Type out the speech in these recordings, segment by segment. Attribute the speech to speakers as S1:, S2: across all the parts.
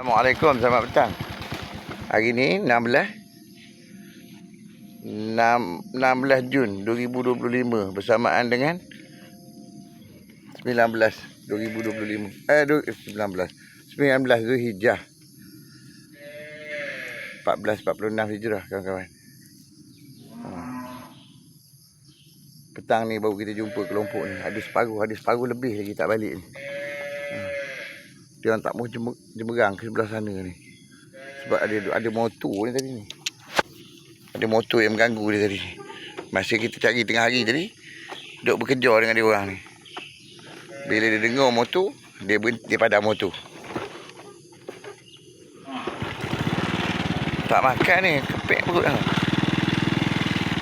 S1: Assalamualaikum, selamat petang. Hari ni 16 6, 16 Jun 2025 bersamaan dengan 19 2025. Eh du- eh, 19 19 Zulhijjah 1446 Hijrah kawan-kawan. Ha. Petang ni baru kita jumpa kelompok ni. Ada separuh, ada separuh lebih lagi tak balik ni. Dia orang tak mau jemur, jemerang ke sebelah sana ni. Sebab ada ada motor ni tadi ni. Ada motor yang mengganggu dia tadi. Masa kita cari tengah hari tadi, duk bekerja dengan dia orang ni. Bila dia dengar motor, dia berhenti dia padam motor. Tak makan ni, kepek perut lah.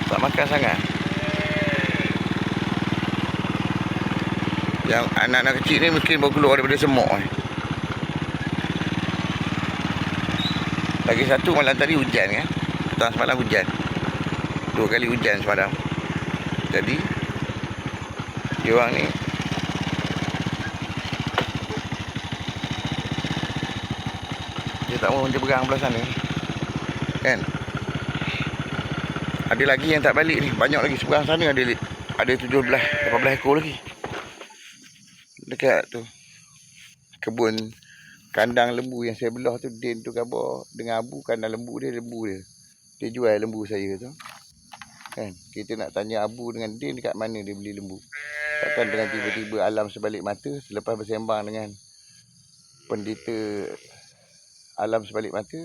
S1: Tak makan sangat. Yang anak-anak kecil ni mungkin baru keluar daripada semok ni. Lagi satu malam tadi hujan kan. Petang semalam hujan. Dua kali hujan semalam. Jadi dia orang ni dia tak mau menjeberang belah sana. Kan? Ada lagi yang tak balik ni. Banyak lagi seberang sana ada ada 17 18 ekor lagi. Dekat tu. Kebun kandang lembu yang saya belah tu Din tu khabar dengan Abu kandang lembu dia lembu dia. Dia jual lembu saya tu. Kan? Kita nak tanya Abu dengan Din dekat mana dia beli lembu. Takkan dengan tiba-tiba alam sebalik mata selepas bersembang dengan pendeta alam sebalik mata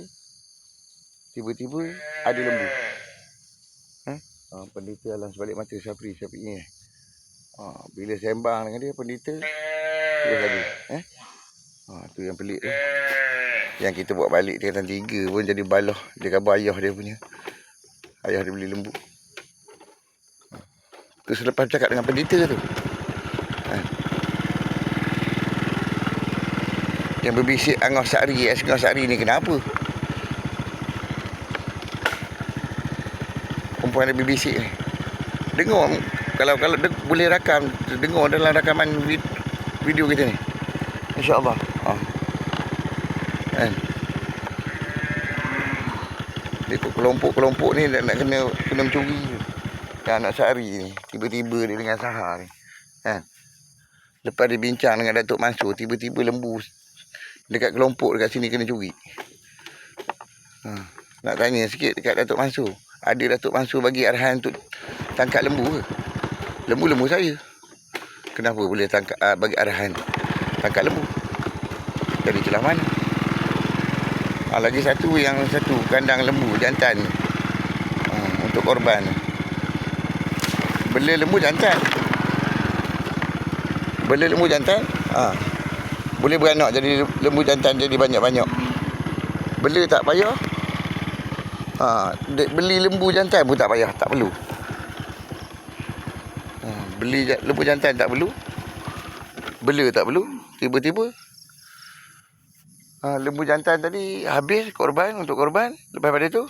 S1: tiba-tiba ada lembu. Ha? Ha, pendeta alam sebalik mata Syafri Syafri ni. Ha, bila sembang dengan dia pendeta terus ada. Eh? Tu yang pelik tu. Yang kita buat balik tingkatan tiga pun jadi baloh. Dia khabar ayah dia punya. Ayah dia beli lembu. Ha. Tu selepas bercakap dengan pendeta tu. Ha. Yang berbisik Angah Sa'ri, es Angah Sa'ri ni kenapa? Perempuan dia berbisik ni. Dengar kalau kalau de, boleh rakam dengar dalam rakaman vid- video kita ni. InsyaAllah. Ha. Kan? Dia kelompok-kelompok ni nak, nak kena kena mencuri. Yang anak Sari ni. Tiba-tiba dia dengan Sahar ni. Kan? Lepas dia bincang dengan Datuk Mansur, tiba-tiba lembu dekat kelompok dekat sini kena curi. Ha. Nak tanya sikit dekat Datuk Mansur. Ada Datuk Mansur bagi arahan untuk tangkap lembu ke? Lembu-lembu saya. Kenapa boleh tangkap uh, bagi arahan tangkap lembu? Dari celah mana? Ha, lagi satu yang satu kandang lembu jantan ha, untuk korban. Bela lembu jantan. Bela lembu jantan. Ha. Boleh beranak jadi lembu jantan jadi banyak-banyak. Bela tak payah. Ha, beli lembu jantan pun tak payah, tak perlu. Ha, beli lembu jantan tak perlu. Bela tak perlu. Tiba-tiba ha, lembu jantan tadi habis korban untuk korban. Lepas pada tu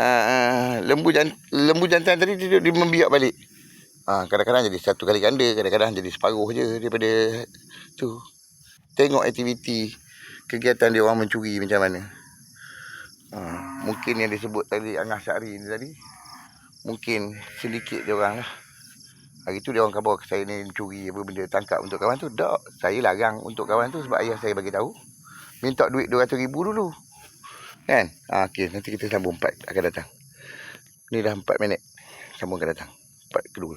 S1: ha, lembu jan, lembu jantan tadi dia, dia membiak balik. Ha, kadang-kadang jadi satu kali ganda, kadang-kadang jadi separuh je daripada tu. Tengok aktiviti kegiatan dia orang mencuri macam mana. Ha, mungkin yang disebut tadi Angah Syari ni tadi mungkin sedikit dia orang lah. Hari tu dia orang khabar saya ni curi apa benda tangkap untuk kawan tu. Tak, saya larang untuk kawan tu sebab ayah saya bagi tahu. Minta duit 200 ribu dulu. Kan? Ha, okey, nanti kita sambung 4 akan datang. Ni dah 4 minit. Sambung akan datang. 4 kedua.